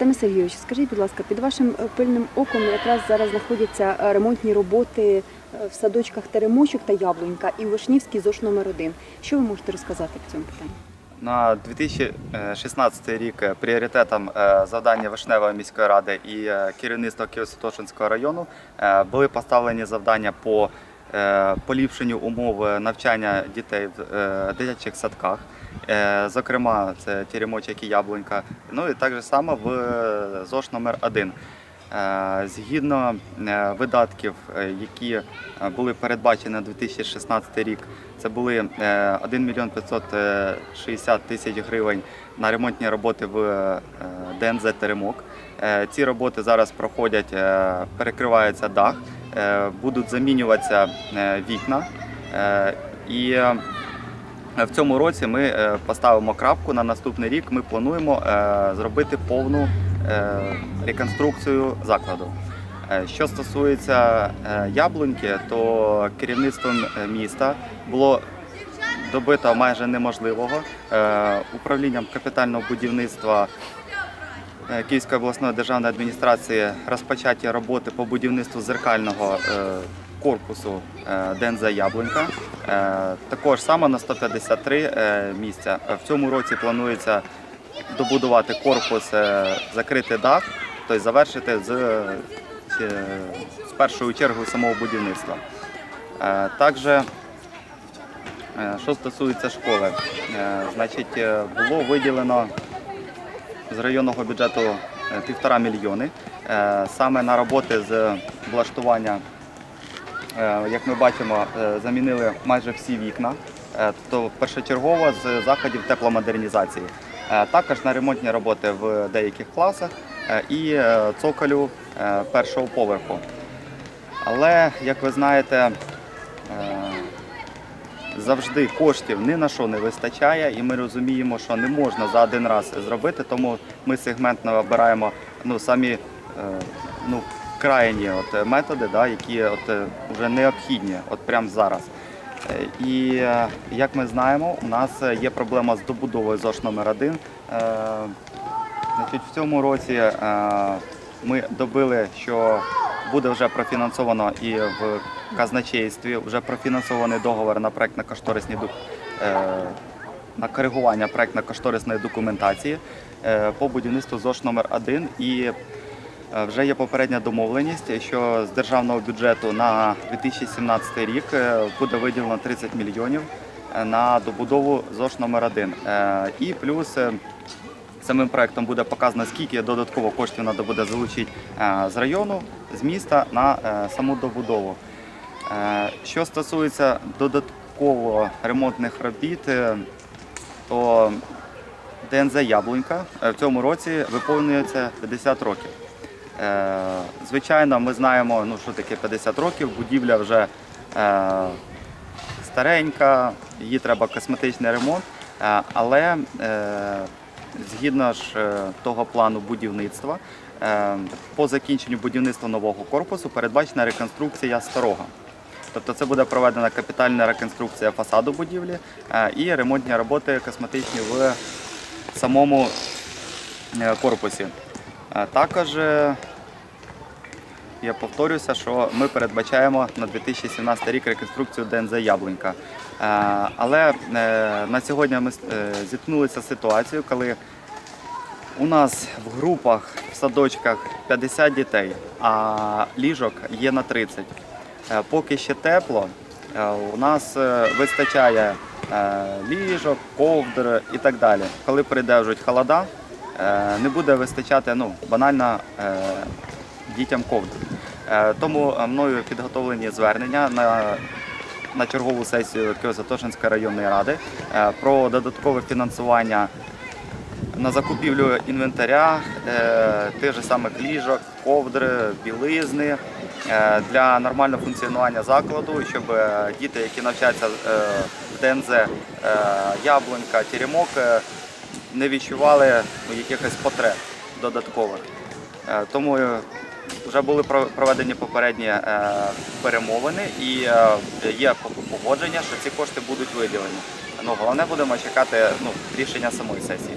Артеме Сергійович, скажіть, будь ласка, під вашим е, пильним оком якраз зараз знаходяться е, ремонтні роботи е, в садочках Теремочок та Яблунька і у Вишнівській ЗОШ номер 1 Що ви можете розказати по цьому питанню? На 2016 рік пріоритетом завдання Вишневої міської ради і керівництва Києво-Святошинського району були поставлені завдання по поліпшенню умов навчання дітей в е, дитячих садках. Е, Зокрема, це Теремочок і Яблунька. Ну і так само в е, ЗОШ номер 1 Е, Згідно е, видатків, е, які е, були передбачені на 2016 рік, це були е, 1 мільйон 560 тисяч гривень на ремонтні роботи в е, ДНЗ Теремок. Е, Ці роботи зараз проходять, е, перекривається дах, е, будуть замінюватися е, вікна. Е, І е, в цьому році ми е, поставимо крапку. На наступний рік ми плануємо е, зробити повну е, реконструкцію закладу. Е, Що стосується е, яблуньки, то керівництвом е, міста було добито майже неможливого Е, управлінням капітального будівництва е, Київської обласної державної адміністрації розпочаті роботи по будівництву зеркального е, корпусу е, ДНЗ Яблунька. Е, Також саме на 153 е, місця. Е, В цьому році планується добудувати корпус, е, закрити дах, тобто завершити з, е, з першою чергою самого будівництва. Е, Також, що стосується школи, значить, було виділено з районного бюджету півтора мільйони саме на роботи з облаштування. Як ми бачимо, замінили майже всі вікна, тобто першочергово з заходів тепломодернізації. Е, Також на ремонтні роботи в деяких класах е, і е, цоколю першого поверху. Але, як ви знаєте, завжди коштів ні на що не вистачає, і ми розуміємо, що не можна за один раз зробити, тому ми сегментно обираємо ну, самі ну, крайні от, методи, да, які от, вже необхідні от прямо зараз. Е, І е, як ми знаємо, у нас є проблема з добудовою ЗОШ номер 1 Значить, в цьому році е, ми добили, що буде вже профінансовано і в казначействі, вже профінансований договор на проектно-кошторисні ду- е, на коригування проектно-кошторисної документації е, по будівництву ЗОШ номер 1 і е, вже є попередня домовленість, що з державного бюджету на 2017 рік е, буде виділено 30 мільйонів е, на добудову ЗОШ номер 1 І плюс е, Самим проектом буде показано, скільки додатково коштів треба буде залучити е, з району, з міста на е, саму добудову. Е, Що стосується додатково ремонтних робіт, е, то ДНЗ Яблунька е, в цьому році виповнюється 50 років. Е, Звичайно, ми знаємо, ну, що таке 50 років, будівля вже е, старенька, її треба косметичний ремонт, Е, але згідно ж того плану будівництва, по закінченню будівництва нового корпусу передбачена реконструкція старого. Тобто це буде проведена капітальна реконструкція фасаду будівлі і ремонтні роботи косметичні в самому корпусі. Також я повторюся, що ми передбачаємо на 2017 рік реконструкцію ДНЗ Яблунька. Е, Але е, на сьогодні ми е, зіткнулися з ситуацією, коли у нас в групах, в садочках 50 дітей, а ліжок є на 30. Е, Поки ще тепло, у нас вистачає ліжок, ковдр і так далі. Коли прийде вже холода, не буде вистачати ну, банально дітям ковдр. Е, Тому е, мною підготовлені звернення на, на чергову сесію Києво-Святошинської районної ради е, про додаткове фінансування на закупівлю інвентаря, тих же самих ліжок, ковдри, білизни для нормального функціонування закладу, щоб діти, які навчаються в ДНЗ Яблунька, Теремок, не відчували якихось потреб додаткових. Тому вже були проведені попередні е, перемовини і е, є погодження, що ці кошти будуть виділені. Ну, головне будемо чекати ну, рішення самої сесії.